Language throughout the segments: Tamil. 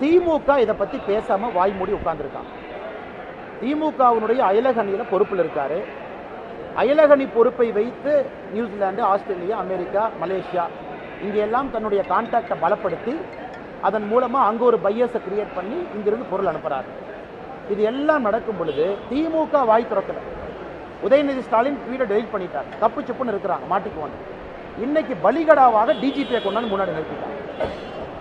திமுக இதை பத்தி பேசாம வாய் மூடி உட்காந்துருக்கான் திமுகவினுடைய அயலகணியில பொறுப்பில் இருக்காரு. அயலகணி பொறுப்பை வைத்து நியூசிலாந்து ஆஸ்திரேலியா அமெரிக்கா மலேசியா இங்கெல்லாம் தன்னுடைய கான்டாக்டை பலப்படுத்தி அதன் மூலமா அங்க ஒரு பையஸை கிரியேட் பண்ணி இங்கிருந்து பொருள் அனுப்புறாரு. இது எல்லாம் நடக்கும் பொழுது திமுக வாய் திறக்கல. உதயநிதி ஸ்டாலின் ட்வீட்டை டெலிட் பண்ணிட்டார். தப்பு சுப்புன்னு இருக்கிறாங்க மாட்டிக்குவாங்க. இன்னைக்கு பலிகடாவாக டிஜிபியை கொண்டாந்து முன்னாடி நிறுத்திட்டாங்க.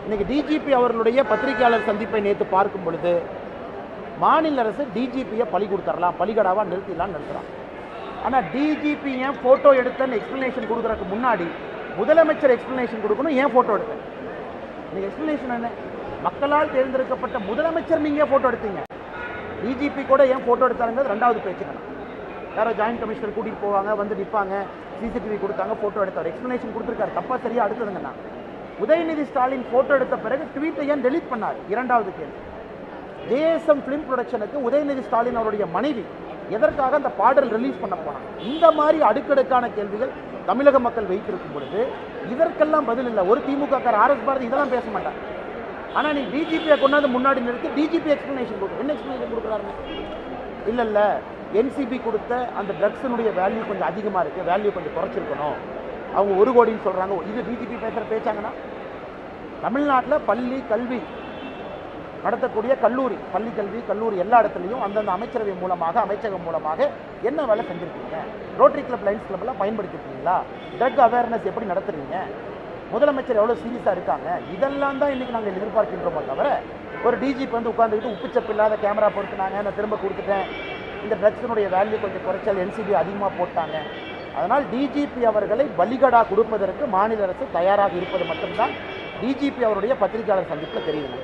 இன்னைக்கு டிஜிபி அவர்களுடைய பத்திரிகையாளர் சந்திப்பை நேற்று பார்க்கும் பொழுது மாநில அரசு டிஜிபியை பலி கொடுத்துடலாம் பலிகடாவாக நிறுத்திடலாம் நிறுத்துறான் ஆனால் டிஜிபி ஏன் ஃபோட்டோ எடுத்தேன்னு எக்ஸ்ப்ளனேஷன் கொடுக்குறதுக்கு முன்னாடி முதலமைச்சர் எக்ஸ்ப்ளனேஷன் கொடுக்கணும் ஏன் ஃபோட்டோ எடுத்தேன் இன்னைக்கு எக்ஸ்ப்ளனேஷன் என்ன? மக்களால் தேர்ந்தெடுக்கப்பட்ட முதலமைச்சர் நீங்கள் ஃபோட்டோ எடுத்தீங்க? டிஜிபி கூட ஏன் ஃபோட்டோ எடுத்தாருங்கிறது ரெண்டாவது பேச்சுக்கணும் யாரோ ஜாயின்ட் கமிஷனர் கூட்டிகிட்டு போவாங்க வந்து நிற்பாங்க சிசிடிவி கொடுத்தாங்க ஃபோட்டோ எடுத்தார். எக்ஸ்ப்ளனேஷன் கொடுத்துருக்காரு. தப்பா சரியாக அடுத்ததுங்கண்ணா உதயநிதி ஸ்டாலின் ஃபோட்டோ எடுத்த பிறகு ட்வீட்டை ஏன் டெலீட் பண்ணார்? இரண்டாவது கேள்வி. ஜேஎஸ்எம் ஃபிலிம் ப்ரொடக்ஷனுக்கு உதயநிதி ஸ்டாலின் அவருடைய மனைவி எதற்காக அந்த பாடல் ரிலீஸ் பண்ண போனாங்க? இந்த மாதிரி அடுக்கடுக்கான கேள்விகள் தமிழக மக்கள் வைத்திருக்கும் பொழுது இதற்கெல்லாம் பதில் இல்லை. ஒரு திமுக கார் ஆர்எஸ் பாரதி இதெல்லாம் பேச மாட்டாங்க ஆனால் நீ டிஜிபியை கொண்டாந்து முன்னாடி நிறுத்தி டிஜிபி எக்ஸ்ப்ளனேஷன் கொடு. என்ன எக்ஸ்ப்ளனேஷன் கொடுக்குறாருங்க? இல்லை இல்லை. என்சிபி கொடுத்த அந்த ட்ரக்ஸினுடைய வேல்யூ கொஞ்சம் அதிகமாக இருக்குது வேல்யூ கொஞ்சம் குறைச்சிருக்கணும். அவங்க ஒரு கோடின்னு சொல்கிறாங்க இது டிஜிபி பேசுற பேச்சாங்கன்னா தமிழ்நாட்டில் பள்ளி கல்வி நடத்தக்கூடிய கல்லூரி பள்ளி கல்வி கல்லூரி எல்லா இடத்துலையும் அந்தந்த அமைச்சரவை மூலமாக அமைச்சகம் மூலமாக என்ன வேலை செஞ்சுருக்கீங்க? ரோட்டரி கிளப் லைன்ஸ் கிளப்லாம் பயன்படுத்திருக்கீங்களா? ட்ரக் அவேர்னஸ் எப்படி நடத்துறீங்க? முதலமைச்சர் எவ்வளோ சீரியஸாக இருக்காங்க? இதெல்லாம் தான் இன்றைக்கி நாங்கள் எதிர்பார்க்கின்றோமோ தவிர ஒரு டிஜிபி வந்து உட்காந்துக்கிட்டு உப்புச்சப்பு இல்லாத கேமரா பொறுத்துனாங்க நான் திரும்ப கொடுத்துட்டேன். இந்த ட்ரக்ஸினுடைய வேல்யூ கொஞ்சம் குறைச்சல் என்சிபி அதிகமாக போட்டாங்க. அதனால் டிஜிபி அவர்களை பலிகடா கொடுப்பதற்கு மாநில அரசு தயாராக இருப்பது மட்டும்தான் டிஜிபி அவருடைய பத்திரிகையாளர் சந்திப்பில் தெரியுது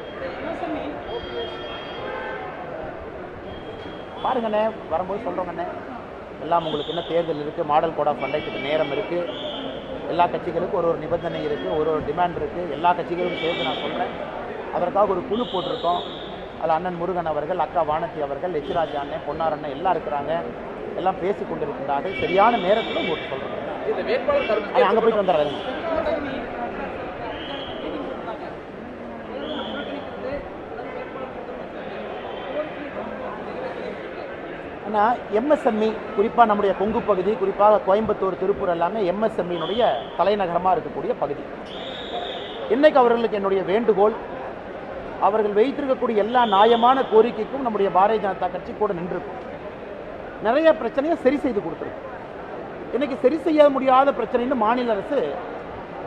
பாருங்கண்ணே வரும்போது சொல்கிறோங்கண்ணே எல்லாம் உங்களுக்கு என்ன தேர்தல் இருக்குது மாடல் கோட் ஆஃப் கண்டக்டுக்கு நேரம் இருக்குது எல்லா கட்சிகளுக்கும் ஒரு ஒரு நிபந்தனை இருக்குது ஒரு ஒரு டிமாண்ட் இருக்குது எல்லா கட்சிகளுக்கும் சேர்த்து நான் சொல்கிறேன் அதற்காக ஒரு குழு போட்டிருக்கோம். அதில் அண்ணன் முருகன் அவர்கள் அக்கா வானதி அவர்கள் எச்சிராஜா அண்ணன் பொன்னார் அண்ணன் எல்லாம் இருக்கிறாங்க. எல்லாம் பேசி கொண்டிருக்கின்றார்கள். சரியான நேரத்தில் உங்களுக்கு சொல்கிறேன் அங்கே போயிட்டு வந்துடுறேன். ஆனால் எம்எஸ்எம்இ குறிப்பாக நம்முடைய கொங்கு பகுதி குறிப்பாக கோயம்புத்தூர் திருப்பூர் எல்லாமே எம்எஸ்எம்இனுடைய தலைநகரமாக இருக்கக்கூடிய பகுதி. இன்றைக்கு அவர்களுக்கு என்னுடைய வேண்டுகோள் அவர்கள் வைத்திருக்கக்கூடிய எல்லா நியாயமான கோரிக்கைக்கும் நம்முடைய பாரதிய ஜனதா கட்சி கூட நின்றிருக்கும். நிறைய பிரச்சனையை சரி செய்து கொடுத்துருக்கும் இன்னைக்கு சரி செய்ய முடியாத பிரச்சனைன்னு மாநில அரசு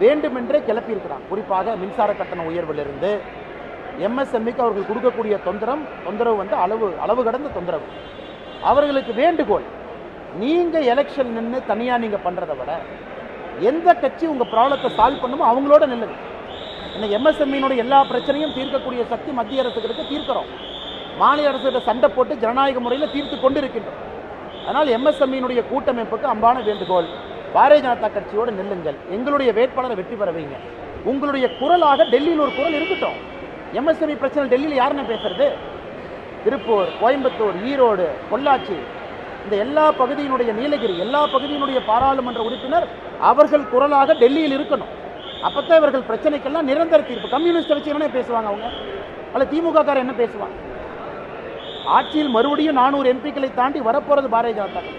வேண்டுமென்றே கிளப்பியிருக்கிறான் குறிப்பாக மின்சார கட்டண உயர்விலிருந்து எம்எஸ்எம்இக்கு அவர்கள் கொடுக்கக்கூடிய தொந்தரம் தொந்தரவு வந்து அளவு அளவு கடந்த தொந்தரவு. அவர்களுக்கு வேண்டுகோள். நீங்கள் எலெக்ஷன் நின்று தனியாக நீங்கள் பண்ணுறதை விட எந்த கட்சி உங்கள் ப்ராப்ளத்தை சால்வ் பண்ணுமோ அவங்களோட நில்லுங்க. இன்னைக்கு எம்எஸ்எம்இனுடைய எல்லா பிரச்சனையும் தீர்க்கக்கூடிய சக்தி மத்திய அரசுக்கு இருக்க தீர்க்கிறோம். மாநில அரசுகிட்ட சண்டை போட்டு ஜனநாயக முறையில் தீர்த்து கொண்டு இருக்கின்றோம் அதனால் எம்எஸ்எம்இனுடைய கூட்டமைப்புக்கு அன்பான வேண்டுகோள். பாரதிய ஜனதா கட்சியோடு நில்லுங்கள். எங்களுடைய வேட்பாளரை வெற்றி பெற வைங்க. உங்களுடைய குரலாக டெல்லியில் ஒரு குரல் இருக்கட்டும் எம்எஸ்எம்இ பிரச்சனை டெல்லியில் யாருன்னு பேசுறது? திருப்பூர் கோயம்புத்தூர் ஈரோடு பொள்ளாச்சி. இந்த எல்லா பகுதியினுடைய நீலகிரி எல்லா பகுதியினுடைய பாராளுமன்ற உறுப்பினர் அவர்கள் குரலாக டெல்லியில் இருக்கணும். அப்பத்தான் இவர்கள் பிரச்சனைக்கெல்லாம் நிரந்தர தீர்ப்பு. கம்யூனிஸ்ட் வச்சு என்ன பேசுவாங்க அவங்க? அல்ல திமுக காரர் என்ன பேசுவாங்க ஆட்சியில் மறுபடியும் நானூறு எம்பிக்களை தாண்டி வரப்போறது பாரதிய ஜனதா கட்சி.